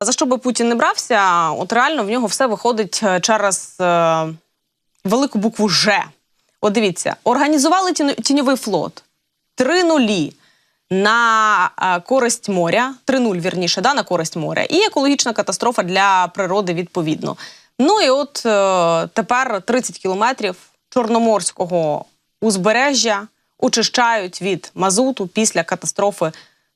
За що би Путін не брався, от реально в нього все виходить е, через е, велику букву Ж. От дивіться, організували тіньовий флот. Три нулі на е, користь моря, 3-0, вірніше, да, на користь моря, і екологічна катастрофа для природи відповідно. Ну і от е, тепер 30 кілометрів чорноморського узбережжя очищають від мазуту після катастрофи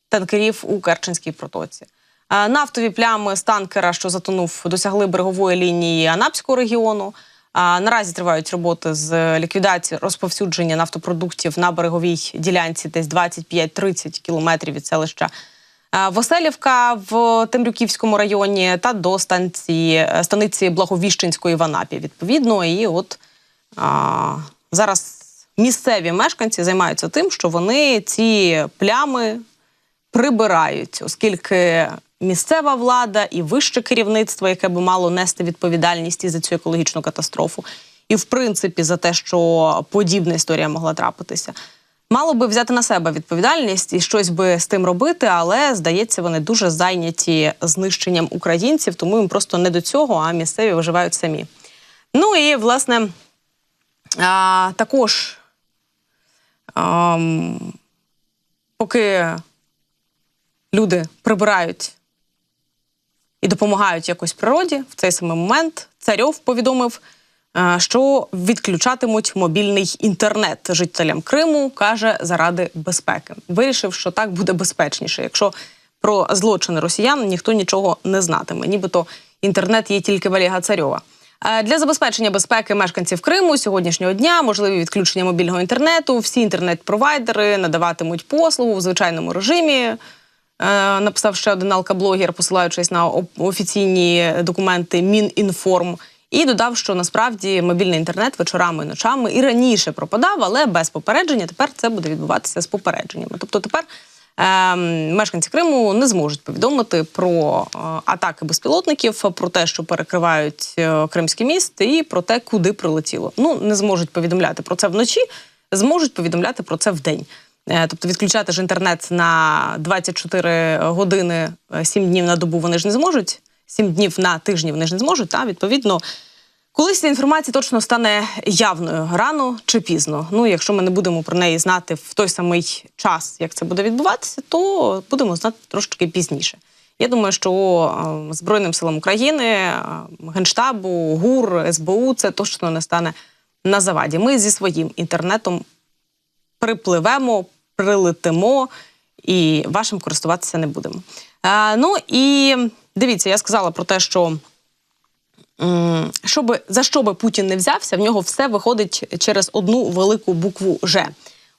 танкерів у Керченській протоці. Е, Нафтові плями з танкера, що затонув, досягли берегової лінії Анапського регіону. А наразі тривають роботи з ліквідації розповсюдження нафтопродуктів на береговій ділянці, десь 25-30 кілометрів від селища е, Веселівка в Темрюківському районі та до станції е, станиці Благовіщенської в Анапі. Відповідно, і от а, зараз місцеві мешканці займаються тим, що вони ці плями прибирають, оскільки місцева влада і вище керівництво, яке би мало нести відповідальність і за цю екологічну катастрофу, і в принципі за те, що подібна історія могла трапитися. Мало би взяти на себе відповідальність і щось би з тим робити, але здається, вони дуже зайняті знищенням українців, тому їм просто не до цього, а місцеві виживають самі. Ну і власне а, також ам, поки люди прибирають і допомагають якось природі в цей самий момент. Царьов повідомив, е, що відключатимуть мобільний інтернет жителям Криму, каже, заради безпеки. Вирішив, що так буде безпечніше, якщо про злочини росіян ніхто нічого не знатиме. Нібито інтернет є тільки в Олега Царьова. Е, Для забезпечення безпеки мешканців Криму сьогоднішнього дня можливі відключення мобільного інтернету. Всі інтернет-провайдери надаватимуть послугу в звичайному режимі. Е, написав ще один алкаблогер, посилаючись на офіційні документи Мінінформ. І додав, що насправді мобільний інтернет вечорами і ночами і раніше пропадав, але без попередження. Тепер це буде відбуватися з попередженнями. Тобто тепер ем, мешканці Криму не зможуть повідомити про е, атаки безпілотників, про те, що перекривають е, Кримський міст, і про те, куди прилетіло. Ну не зможуть повідомляти про це вночі, зможуть повідомляти про це вдень. Е, Тобто відключати ж інтернет на 24 години, 7 днів на добу вони ж не зможуть, 7 днів на тижні вони ж не зможуть. Та відповідно, колись ця інформація точно стане явною рано чи пізно. Ну, якщо ми не будемо про неї знати в той самий час, як це буде відбуватися, то будемо знати трошки пізніше. Я думаю, що е, Збройним силам України, е, Генштабу, ГУР, СБУ це точно не стане на заваді. Ми зі своїм інтернетом припливемо, прилетимо і вашим користуватися не будемо. Е, ну і дивіться, я сказала про те, що м, щоби, за що би Путін не взявся, в нього все виходить через одну велику букву Ж.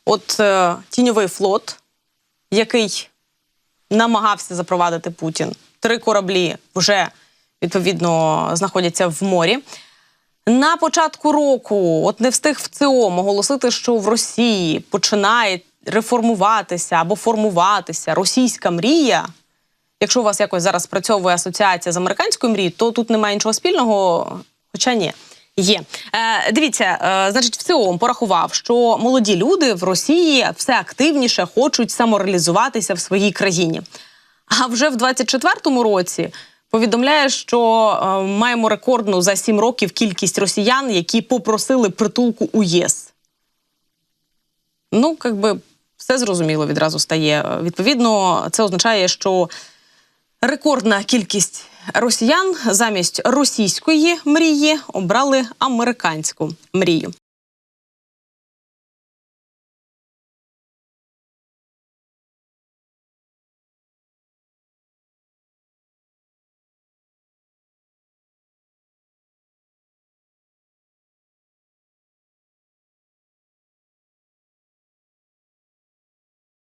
От е, тіньовий флот, який намагався запровадити Путін, три кораблі вже відповідно знаходяться в морі. На початку року, от не встиг в ЦИОМ оголосити, що в Росії починає реформуватися або формуватися російська мрія. Якщо у вас якось зараз спрацьовує асоціація з американською мрією, то тут немає нічого спільного. Хоча ні, є. Е, дивіться, е, значить, в ЦИОМ порахував, що молоді люди в Росії все активніше хочуть самореалізуватися в своїй країні. А вже в 24-му році повідомляє, що е, маємо рекордну за 7 років кількість росіян, які попросили притулку у ЄС. Ну, якби все зрозуміло відразу стає. Е, Відповідно, це означає, що рекордна кількість росіян замість російської мрії обрали американську мрію.